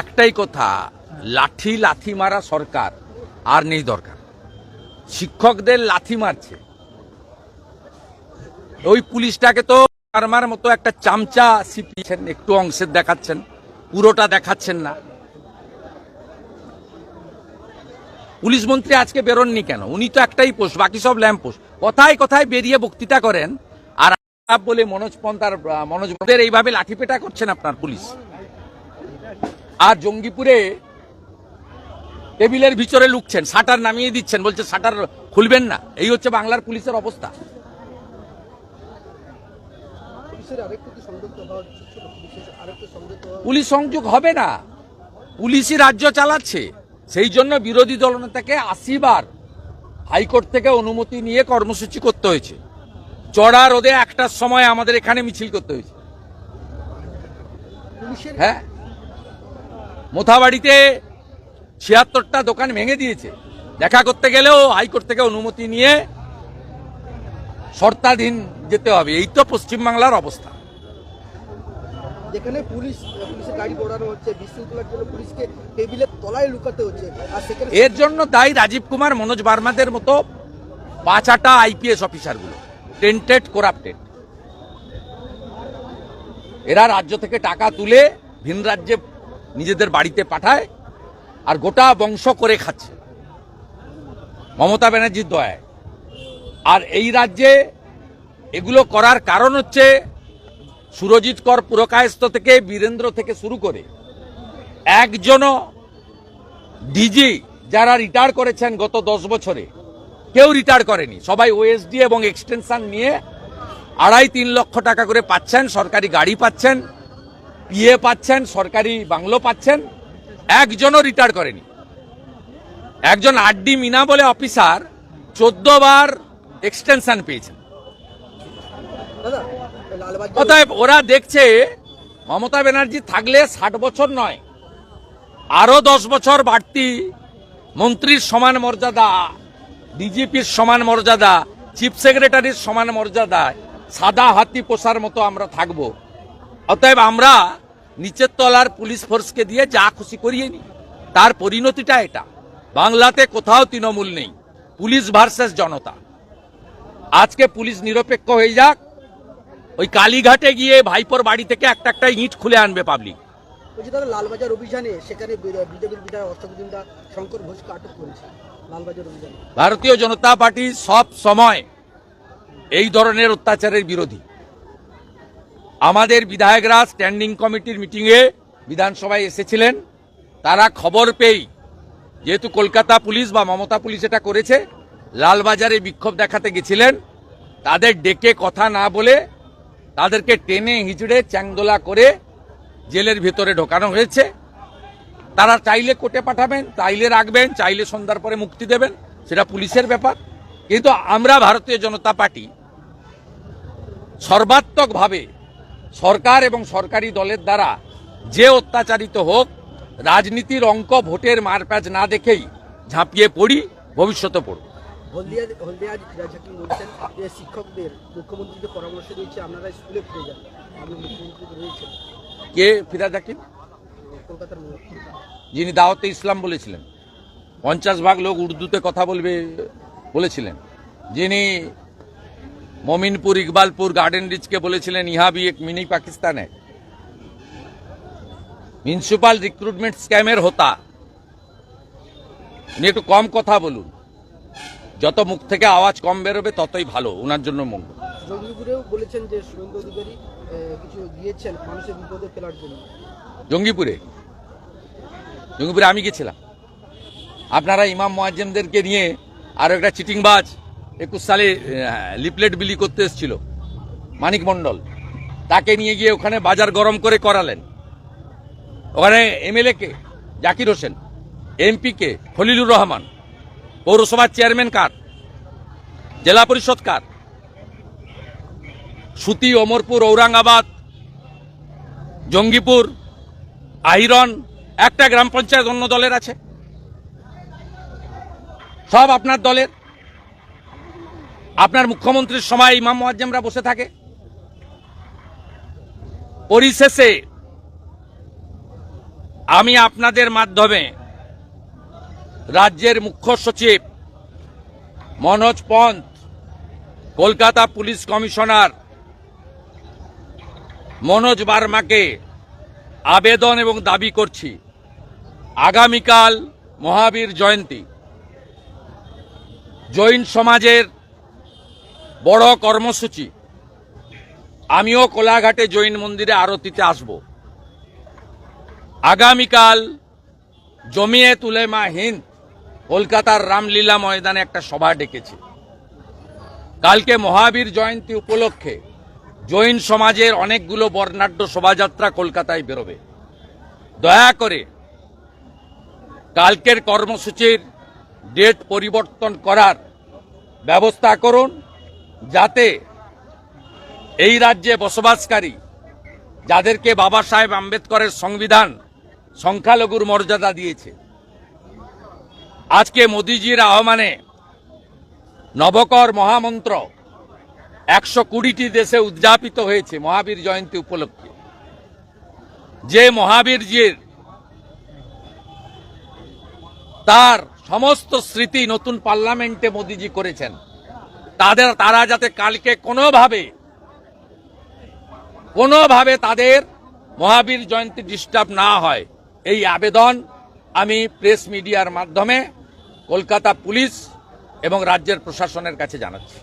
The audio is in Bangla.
একটাই কথা, লাঠি লাথি মারা সরকার, আর নেই দরকার। শিক্ষকদের লাথি মারছে। ওই পুলিশটাকে তো মারমার মতো একটা চামচা সিপিয়েছেন একটু অংশের দেখাচ্ছেন, পুরোটা দেখাচ্ছেন না। পুলিশ মন্ত্রী আজকে বেরোননি কেন? উনি তো একটাই পোস্ট বাকি সব ল্যাম্প পোস্ট। কথায় কথায় বেরিয়ে বক্তৃতা করেন আর বলে মনোজ পন্থার মনোজ পন্থের এইভাবে লাঠিপেটা করছেন আপনার পুলিশ। আর জঙ্গিপুরে টেবিলের ভিতরে লুকছেন শাটার নামিয়ে দিচ্ছেন বলছে শাটার খুলবেন না। এই হচ্ছে বাংলার পুলিশের অবস্থা। পুলিশ সংযোগ হবে না। পুলিশই রাজ্য চালাচ্ছে। সেই জন্য বিরোধী দলনেতাকে আশিবার হাইকোর্ট থেকে অনুমতি নিয়ে কর্মসূচি করতে হয়েছে। চড়া রোদে একটার সময় আমাদের এখানে মিছিল করতে হয়েছে। হ্যাঁ? মোথাবাড়িতে ছিয়াত্তরটা দোকান ভেঙে দিয়েছে। দেখা করতে গেলেও হাইকোর্ট থেকে অনুমতি নিয়ে শর্তাধীন যেতে হবে। এই তো পশ্চিমবাংলার অবস্থা। যেখানে পুলিশ, পুলিশের গাড়ি বোড়ানো হচ্ছে, বিশৃঙ্খলার জন্য পুলিশকে টেবিলের তলায় লুকাতে হচ্ছে। আর সেখানে এর জন্য দায়ী রাজীব কুমার, মনোজ বার্মাদের মতো পাঁচাটা আইপিএস অফিসারগুলো, টেন্টেড, করাপ্টেড। এরা রাজ্য থেকে টাকা তুলে ভিন রাজ্যে নিজেদের বাড়িতে পাঠায় আর গোটা বংশ করে খাচ্ছে। মমতা ব্যানার্জির দয়ায়। আর এই রাজ্যে এগুলো করার কারণ হচ্ছে সুরজিৎ কর পুরকায়স্ত থেকে বীরেন্দ্র থেকে শুরু করে একজনও ডিজি যারা রিটায়ার করেছেন গত দশ বছরে, কেউ রিটায়ার করেনি। সবাই ওএসডি এবং এক্সটেনশন নিয়ে আড়াই তিন লক্ষ টাকা করে পাচ্ছেন, সরকারি গাড়ি পাচ্ছেন পিএ পাচ্ছেন, সরকারি বাংলো পাচ্ছেন, একজনও রিটায়ার করেনি। একজন আরডি মিনা বলে অফিসার, চোদ্দ বার এক্সটেনশন পেয়েছেন। অতএব ওরা দেখছে মমতা ব্যানার্জি থাকলে ষাট বছর নয় আরও দশ বছর বাড়তি, মন্ত্রীর সমান মর্যাদা, ডিজিপির সমান মর্যাদা, চিফ সেক্রেটারির সমান মর্যাদায় সাদা হাতি পোষার মতো আমরা থাকব। অতএব আমরা নিচের তলার পুলিশ ফোর্সকে দিয়ে যা খুশি করিয়ে নি তার পরিণতিটা এটা। বাংলাতে কোথাও তৃণমূল নেই। পুলিশ ভার্সেস জনতা। আজকে পুলিশ নিরপেক্ষ হয়ে যাক। ওই কালীঘাটে গিয়ে ভাইপোর বাড়ি থেকে একটা একটা ইট খুলে আনবে পাবলিক বলছি দাদা লালবাজার অভিযানে সেখানে বিজেপির বিধায়ক অষ্টপতিন শঙ্কর ঘোষকে আটক করেছে লালবাজার অভিযানে। ভারতীয় জনতা পার্টি সব সময় এই ধরনের অত্যাচারের বিরোধী। আমাদের বিধায়করা স্ট্যান্ডিং কমিটির মিটিংয়ে বিধানসভায় এসেছিলেন। তারা খবর পেয়েই যেহেতু কলকাতা পুলিশ বা মমতা পুলিশ এটা করেছে লালবাজারে বিক্ষোভ দেখাতে গেছিলেন। তাদের ডেকে কথা না বলে তাদেরকে টেনে হিচড়ে চ্যাংদোলা করে জেলের ভেতরে ঢোকানো হয়েছে। তারা চাইলে কোর্টে পাঠাবেন, চাইলে রাখবেন, চাইলে সন্ধ্যার পরে মুক্তি দেবেন, সেটা পুলিশের ব্যাপার। কিন্তু আমরা ভারতীয় জনতা পার্টি সর্বাত্মকভাবে সরকার এবং সরকারি দলের দ্বারা যে অত্যাচারিত হোক, রাজনীতির অঙ্ক ভোটের মারপ্যাচ না দেখেই ঝাঁপিয়ে পড়ি, ভবিষ্যতে পড়ব। হলদিয়া হলদিয়া ফিরাজ হাকিম বলছেন যে শিক্ষকদের মুখ্যমন্ত্রীকে পরামর্শ দিয়েছে আপনারা স্কুলে ফিরে যান। আপনি মুখ্যমন্ত্রী রয়েছেন কে? ফিরাজ হাকিম? কলকাতার যিনি দাওয়াতে ইসলাম বলেছিলেন। পঞ্চাশ ভাগ লোক উর্দুতে কথা বলবে বলেছিলেন। যিনি মমিনপুর ইকবালপুর গার্ডেন রিচকে বলেছিলেন ইহা ভি এক মিনি পাকিস্তান। মিউনিসিপাল রিক্রুটমেন্ট স্ক্যামের হোতা। উনি একটু কম কথা বলুন। যত মুখ থেকে আওয়াজ কম বেরোবে ততই ভালো ওনার জন্য মঙ্গল। জঙ্গিপুরেও বলেছেন যে শুভেন্দু অধিকারী কিছু দিয়েছেন মানুষের বিপদে ফেলার জন্য। জঙ্গিপুরে? জঙ্গিপুরে আমি গেছিলাম। আপনারা ইমাম মোয়াজ্জেমদেরকে নিয়ে আরও একটা চিটিংবাজ একুশ সালে লিপলেট বিলি করতে এসেছিল মানিক মণ্ডল। তাকে নিয়ে গিয়ে ওখানে বাজার গরম করে করালেন। ওখানে এমএলএ কে? জাকির হোসেন। এমপি কে? খলিলুর রহমান। পৌরসভার চেয়ারম্যান কার? জেলা পরিষদ কার? সুতি, অমরপুর, ঔরঙ্গাবাদ, জঙ্গিপুর আইরন একটা গ্রাম পঞ্চায়েত অন্য দলের আছে। সব আপনার দলের। আপনার মুখ্যমন্ত্রীর সময় ইমাম মোয়াজ্জেমরা বসে থাকে। পরিশেষে আমি আপনাদের মাধ্যমে রাজ্যের মুখ্য সচিব মনোজ পন্থ, কলকাতা পুলিশ কমিশনার মনোজ বার্মাকে আবেদন এবং দাবি করছি। আগামীকাল মহাবীর জয়ন্তী। জৈন সমাজের বড় কর্মসূচি। আমিও কোলাঘাটে জৈন মন্দিরে আরতিতে আসব। আগামীকাল জমিয়ে তুলেমা হিন্দ কলকাতার রামলীলা ময়দানে একটা সভা ডেকেছে। কালকে মহাবীর জয়ন্তী উপলক্ষে জৈন সমাজের অনেকগুলো বর্ণাঢ্য শোভাযাত্রা কলকাতায় বেরোবে। দয়া করে কালকের কর্মসূচির ডেট পরিবর্তন করার ব্যবস্থা করুন, যাতে এই রাজ্যে বসবাসকারী, যাদেরকে বাবা সাহেব আম্বেদকরের সংবিধান সংখ্যালঘুর মর্যাদা দিয়েছে আজকে মোদিজির আহ্বানে নবকর মহামন্ত্র একশো কুড়িটি দেশে উদযাপিত হয়েছে মহাবীর জয়ন্তী উপলক্ষে। যে মহাবীরজির তার সমস্ত স্মৃতি নতুন পার্লামেন্টে মোদিজি করেছেন, তাদের তারা যাতে কালকে কোনোভাবে কোনোভাবে তাদের মহাবীর জয়ন্তী ডিস্টার্ব না হয়, এই আবেদন আমি প্রেস মিডিয়ার মাধ্যমে কলকাতা পুলিশ এবং রাজ্যের প্রশাসনের কাছে জানাচ্ছি।